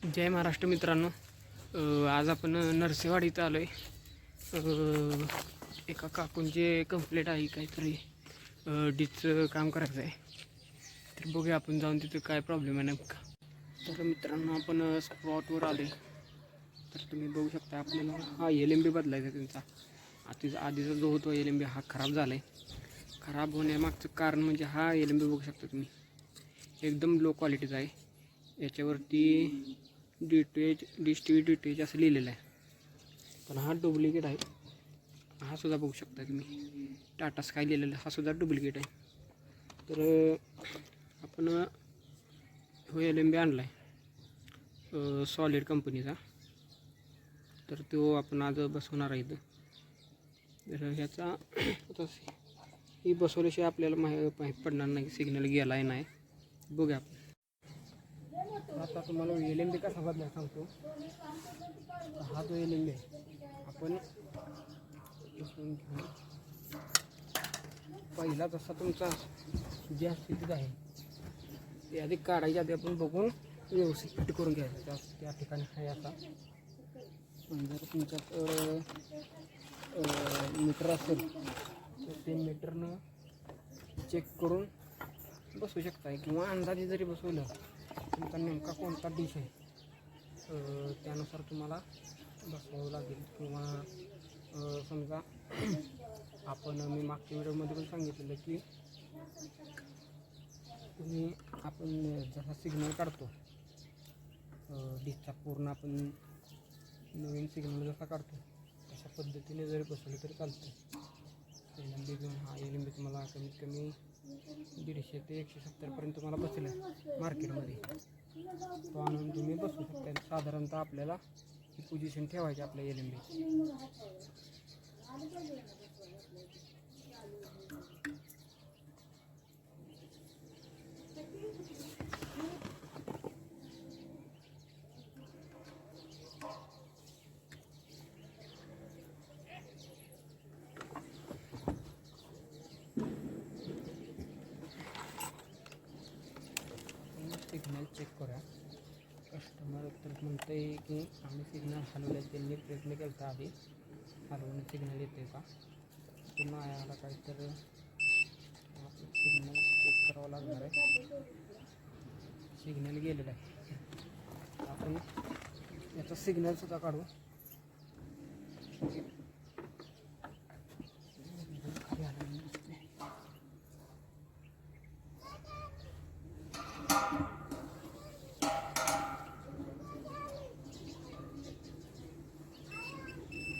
जय महाराष्ट्र मित्रांनो. आज आपण नरसेवाडी इथं आलो आहे एका काकूंचे कंप्लेंट आहे काहीतरी. डीचं काम करायचं आहे तर बघूया आपण जाऊन तिथं काय प्रॉब्लेम आहे नेमका. तर मित्रांनो आपण स्पॉटवर आलो आहे तर तुम्ही बघू शकता आपल्याला हा एल एम बी बदलायचा आहे त्यांचा. आधीचा आधीचा जो होतो एल एम बी हा खराब झाला आहे खराब होण्यामागचं कारण म्हणजे हा एल एम बी बघू शकता तुम्ही. एकदम लो क्वालिटीचा आहे. याच्यावरती D T H dish T V D T H असं लिहिलेलं आहे. पण हा डुप्लिकेट आहे. हा सुद्धा बघू शकता तुम्ही. टाटा स्काय लिहिलेला हा सुद्धा डुप्लिकेट आहे. तर आपण हो एल एम बी आणला आहे सॉलिड कंपनीचा तर तो आपण आज बसवणार आहे तर ह्याचा ही बसवल्याशिवाय आपल्याला माहि माहीत पडणार नाही. सिग्नल गेला आहे नाही. बघूया आपण. आता तुम्हाला एल एम बी कसा बदलाय सांगतो. हा जो एल एम बी आहे आपण इथून घेऊ. पहिला जसा तुमचा ज्या स्थितीत आहे ते आधी काढायच्या आधी आपण बघून व्यवस्थित फिट करून घ्यायचं. त्या त्या ठिकाणी आहे आता. पण जर तुमच्यात मीटर असेल तर ते मीटरनं चेक करून बसवू शकताय. किंवा अंदाजे जरी बसवलं तुमचा नेमका कोणता डिश आहे? त्यानुसार तुम्हाला बसवावं लागेल. किंवा समजा आपण मी मागच्या व्हिडिओमध्ये पण सांगितलेलं की तुम्ही आपण जसा सिग्नल काढतो डिशचा पूर्ण आपण नवीन सिग्नल जसा काढतो तशा पद्धतीने जरी बसवलं तरी चालतं एल एम बी घेऊन हा एल एम बी तुम्हाला कमीत कमी दीडशे ते एकशे सत्तरपर्यंत तुम्हाला बसेल मार्केटमध्ये. तो आणून तुम्ही बसू शकता. साधारणतः आपल्याला ही पोझिशन ठेवायची आपल्या L M B signal check करा. कस्टमर तर म्हणतं आहे की आम्ही सिग्नल हलवले त्यांनी प्रयत्न केला होता आधी. हलवून सिग्नल येते का? पुन्हा आम्हाला काहीतरी तर सिग्नल चेक करावं लागणार आहे. सिग्नल गेलेला आहे. आपण याचा सिग्नलसुद्धा काढू. खाली आलेलं दिसतंय.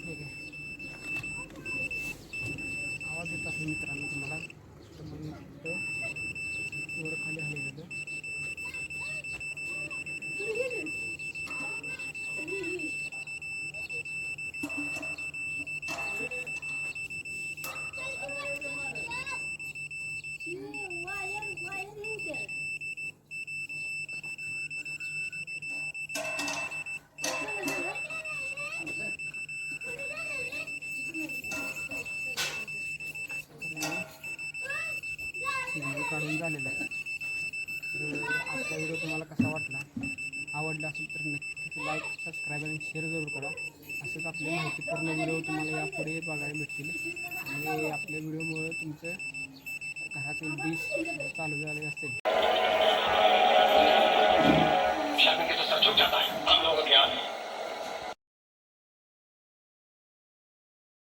ठीक आहे आवाज येत असेल मित्रांनो तुम्हाला. तर मग वर खाली हलवलेलं सिग्नल काढून झालेलं आहे. तर आजचा व्हिडिओ तुम्हाला कसा वाटला? आवडला असेल तर नक्कीच लाईक सबस्क्राईब आणि शेअर जरूर करा. असंच आपले माहितीपूर्ण व्हिडिओ तुम्हाला यापुढे बघायला भेटतील. आणि आपल्या व्हिडिओमुळे तुमचं घरातील डिश चालू झाले असेल.